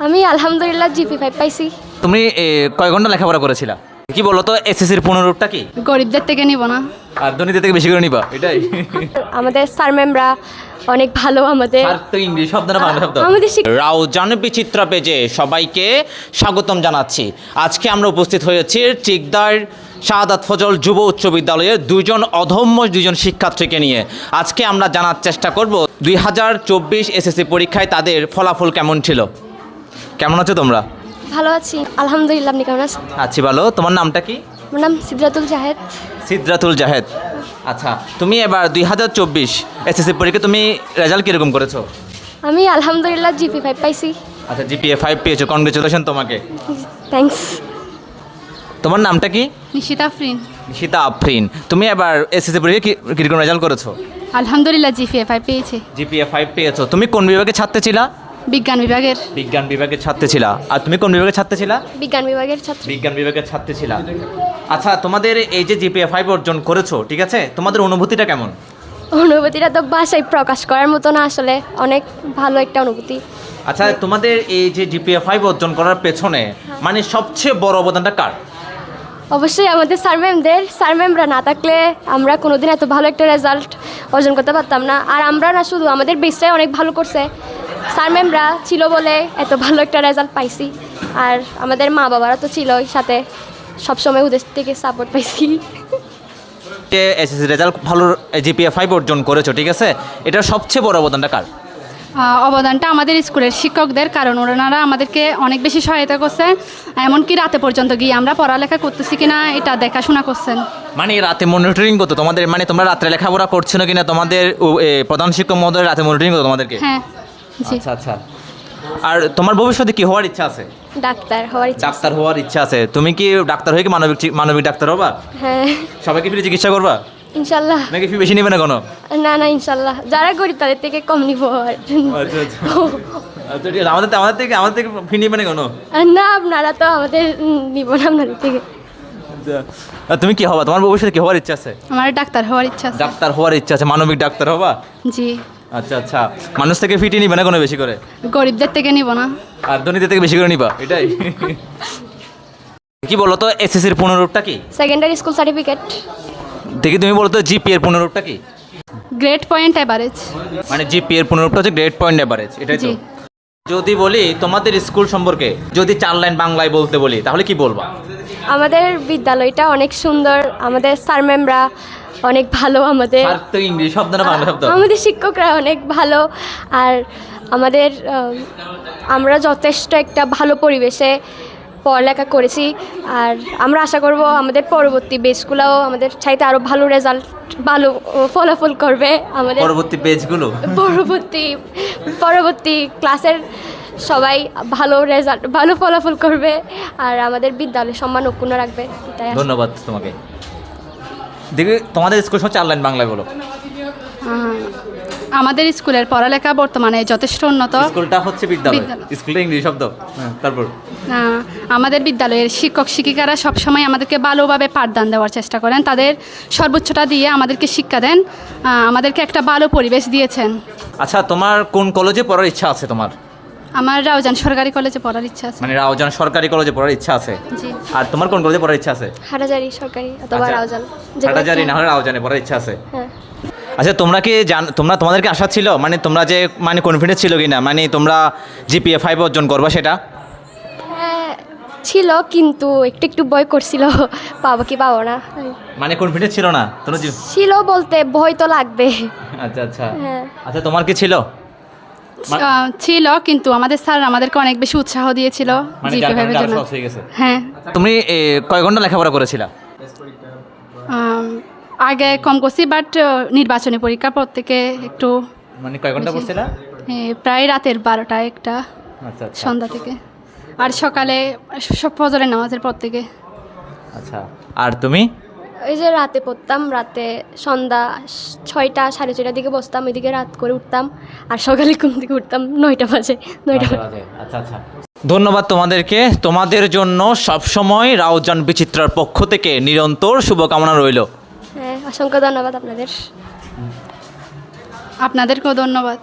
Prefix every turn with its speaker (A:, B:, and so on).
A: আমি আলহামদুলিল্লাহ GP five পাইছি।
B: তুমি কয় ঘণ্টা লেখাপড়া করেছিলা? কি বলো তো এসএসসির পুনরূপটা কি?
C: গরিবদের থেকে নিব না।
B: আর দুর্নীতি থেকে বেশি করে নিবা এটাই।
A: আমাদের স্যার ম্যামরা অনেক ভালো আমাদের।
B: ইংলিশ শব্দ না বাংলা শব্দ।
A: আমাদের শিক-
B: রাউজান বিচিত্রা পেজে সবাইকে স্বাগতম জানাচ্ছি। আজকে আমরা উপস্থিত হয়েছি চিকদার শাহাদাত ফজল যুব উচ্চ বিদ্যালয়ের দুজন অধম্য দুজন শিক্ষার্থীকে নিয়ে। আজকে আমরা জানার চেষ্টা করব দুই হাজার চব্বিশ এসএসসি পরীক্ষায় তাদের ফলাফল কেমন ছিল? কেমন আছো তোমরা?
A: ভালো আছি। আলহামদুলিল্লাহ আপনি কেমন আছেন?
B: আছি ভালো। তোমার নামটা কি?
A: আমার নাম সিদ্ধাতুল জাহেদ।
B: সিদ্রাতুল জাহেদ। আচ্ছা তুমি এবার দুই হাজার চব্বিশ এসএসসি পরীক্ষা তুমি রেজাল্ট কীরকম করেছ?
A: আমি আলহামদুলিল্লাহ জিপি ফাইভ পাইছি।
B: আচ্ছা জিপিএ ফাইভ পেয়েছ। কনগ্রেচুলেশন তোমাকে।
A: থ্যাঙ্কস
B: তোমার নামটা কি?
C: নিশিতা ফ্রিন
B: সীতা আফরিন। তুমি এবার এসএসসি পরীক্ষা কি- কীরকম রেজাল্ট করেছ?
C: আলহামদুলিল্লাহ জিপিএ ফাইভ পেয়েছে।
B: জিপিএ ফাইভ পেয়েছ। তুমি কোন বিভাগে ছাত্র ছিলা?
C: বিজ্ঞান বিভাগের।
B: বিজ্ঞান বিভাগের ছাত্র ছিলা। আর তুমি কোন বিভাগের ছাত্র ছিলা?
A: বিজ্ঞান বিভাগের ছাত্র।
B: বিজ্ঞান বিভাগের ছাত্র ছিলা। আচ্ছা তোমাদের এই যে জিপিএ ফাইভ অর্জন করেছ ঠিক আছে? তোমাদের অনুভূতিটা কেমন?
A: অনুভূতিটা তো বাসায় প্রকাশ করার মতো না আসলে অনেক ভালো একটা অনুভূতি।
B: আচ্ছা তোমাদের এই যে জিপিএ ফাইভ অর্জন করার পেছনে মানে সবচেয়ে বড় অবদানটা কার?
A: অবশ্যই আমাদের স্যার ম্যামদের। স্যার ম্যামরা না থাকলে আমরা কোনোদিন এত ভালো একটা রেজাল্ট অর্জন করতে পারতাম না। আর আমরা না শুধু আমাদের বেসটাই অনেক ভালো করছে। স্যার ম্যামরা ছিল বলে এত ভালো একটা রেজাল্ট পাইছি। আর আমাদের মা বাবারা তো ছিলই সাথে সবসময় ওদের থেকে সাপোর্ট পাইছি।
B: যে এসএসসি রেজাল্ট ভালো জিপিএ ফাইভ অর্জন করেছ ঠিক আছে? এটার সবচেয়ে বড় অবদানটা কার?
C: অবদানটা আমাদের স্কুলের শিক্ষকদের কারণ ওনারা আমাদেরকে অনেক বেশি সহায়তা করছে এমনকি রাতে পর্যন্ত গিয়ে আমরা পড়ালেখা করতেছি কিনা এটা দেখাশোনা করছেন।
B: মানে রাতে মনিটরিং করতো তোমাদের? মানে তোমরা রাত্রে লেখাপড়া করছ না কিনা? তোমাদের প্রধান শিক্ষক মহোদয় রাতে মনিটরিং করতো তোমাদেরকে?
C: হ্যাঁ।
B: আচ্ছা আচ্ছা। আর তোমার ভবিষ্যতে কি হওয়ার ইচ্ছা আছে?
A: ডাক্তার হওয়ার ইচ্ছা
B: ডাক্তার হওয়ার ইচ্ছা আছে। তুমি কি ডাক্তার হয়ে কি মানবিক মানবিক ডাক্তার হবা?
A: হ্যাঁ।
B: সবাইকে ফ্রি চিকিৎসা করবা?
A: ইনশাল্লাহ।
B: নাকি ফি বেশি নেবে না কোনো?
A: না না ইনশাল্লাহ। যারা গরিব তাদের থেকে কম নিব আর
B: আচ্ছা আচ্ছা। আচ্ছা আমাদের আমাদের থেকে আমাদের থেকে ফি নেবে না কোনো?
A: না আপনারা তো আমাদের নিব না আপনাদের থেকে।
B: তুমি কি হবা? তোমার ভবিষ্যতে কি হওয়ার ইচ্ছা আছে?
C: আমার ডাক্তার হওয়ার ইচ্ছা আছে।
B: ডাক্তার হওয়ার ইচ্ছা আছে মানবিক ডাক্তার হবা?
C: জি।
B: আচ্ছা আচ্ছা। মানুষ থেকে ফিটি নিবে না কোনো বেশি করে?
C: গরিবদের থেকে নিব না।
B: আর দুর্নীতি থেকে বেশি করে নিবা? এটাই। কি বলো তো এসএসসির পুনরূপটা কি?
A: সেকেন্ডারি স্কুল সার্টিফিকেট
B: দেখি তুমি বলো তো জিপি এর পুনরূপটা কি?
C: গ্রেট পয়েন্ট অ্যাভারেজ
B: মানে জিপি এর পুনরূপটা হচ্ছে গ্রেড পয়েন্ট এভারেজ এটাই তো। যদি বলি তোমাদের স্কুল সম্পর্কে যদি চার লাইন বাংলায় বলতে বলি তাহলে কি বলবা?
A: আমাদের বিদ্যালয়টা অনেক সুন্দর। আমাদের স্যার ম্যামরা অনেক ভালো আমাদের
B: আর শব্দ না বাংলা শব্দ।
A: আমাদের শিক্ষকরা অনেক ভালো। আর আমাদের আমরা যথেষ্ট একটা ভালো পরিবেশে পড়ালেখা করেছি। আর আমরা আশা করব আমাদের পরবর্তী বেসগুলোও আমাদের চাইতে আরও ভালো রেজাল্ট ভালো ফলাফল করবে আমাদের।
B: পরবর্তী পেজগুলো
A: পরবর্তী পরবর্তী ক্লাসের সবাই ভালো রেজাল্ট ভালো ফলাফল করবে। আর আমাদের বিদ্যালয় সম্মান অক্ষুণ্ণ রাখবে
B: ধন্যবাদ তোমাকে। দেখি তোমাদের স্কুল সব চার লাইন বাংলায় বলো
C: আমাদের স্কুলের পড়ালেখা বর্তমানে যথেষ্ট উন্নত।
B: স্কুলটা হচ্ছে বিদ্যালয়। স্কুলটা ইংলিশ শব্দ। হ্যাঁ, তারপর?
C: আমাদের বিদ্যালয়ের শিক্ষক শিক্ষিকারা সবসময় আমাদেরকে ভালোভাবে পাঠদান দেওয়ার চেষ্টা করেন। তাদের সর্বোচ্চটা দিয়ে আমাদেরকে শিক্ষা দেন। আমাদেরকে একটা ভালো পরিবেশ দিয়েছেন।
B: আচ্ছা তোমার কোন কলেজে পড়ার ইচ্ছা আছে তোমার?
C: আমার রাউজান সরকারি কলেজে পড়ার ইচ্ছা আছে।
B: মানে রাওজান সরকারি কলেজে পড়ার ইচ্ছা আছে?
C: জি।
B: আর তোমার কোন কলেজে পড়ার ইচ্ছা আছে?
A: হাটাজারি সরকারি অথবা
B: আচ্ছা,
A: রাউজান
B: হাটাজারি না হলে রাওজানে পড়ার ইচ্ছা আছে।
A: হ্যাঁ।
B: আচ্ছা তোমরা কি জান তোমরা তোমাদেরকে আশা ছিল? মানে তোমরা যে মানে কনফিডেন্স ছিল কি না মানে তোমরা জিপিএ ফাইভ অর্জন করবা সেটা?
A: হ্যাঁ ছিল কিন্তু একটু একটু ভয় করছিল। পাবো কি পাবো না?
B: মানে কনফিডেন্স ছিল না? তোমরা
A: ছিল বলতে ভয় তো লাগবে।
B: আচ্ছা আচ্ছা।
A: হ্যাঁ।
B: আচ্ছা তোমার কি ছিল?
C: ছিল কিন্তু আমাদের স্যার আমাদেরকে অনেক বেশি উৎসাহ দিয়েছিল
B: মানে
C: জিপি জন্য।
B: হয়ে গেছে?
C: হ্যাঁ।
B: তুমি কয় ঘণ্টা লেখাপড়া করেছিলা?
C: আগে কম করছি বাট নির্বাচনী পরীক্ষার পর থেকে একটু
B: মানে কয়
C: ঘণ্টা।
B: পড়ছিলা?
C: প্রায় রাতের বারোটা একটা
B: আচ্ছা আচ্ছা।
C: সন্ধ্যা থেকে। আর সকালে সব ফজরের নামাজের পর থেকে
B: আচ্ছা। আর তুমি?
A: ওই যে রাতে পড়তাম রাতে সন্ধ্যা ছয়টা সাড়ে ছয়টার দিকে বসতাম ওইদিকে রাত করে উঠতাম আর সকালে ঘুম থেকে উঠতাম নয়টা বাজে নয়টা বাজে।
B: আচ্ছা আচ্ছা ধন্যবাদ তোমাদেরকে। তোমাদের জন্য সবসময় রাউজান বিচিত্রার পক্ষ থেকে নিরন্তর শুভকামনা রইল।
A: হ্যাঁ অসংখ্য ধন্যবাদ আপনাদের।
C: আপনাদেরকেও ধন্যবাদ।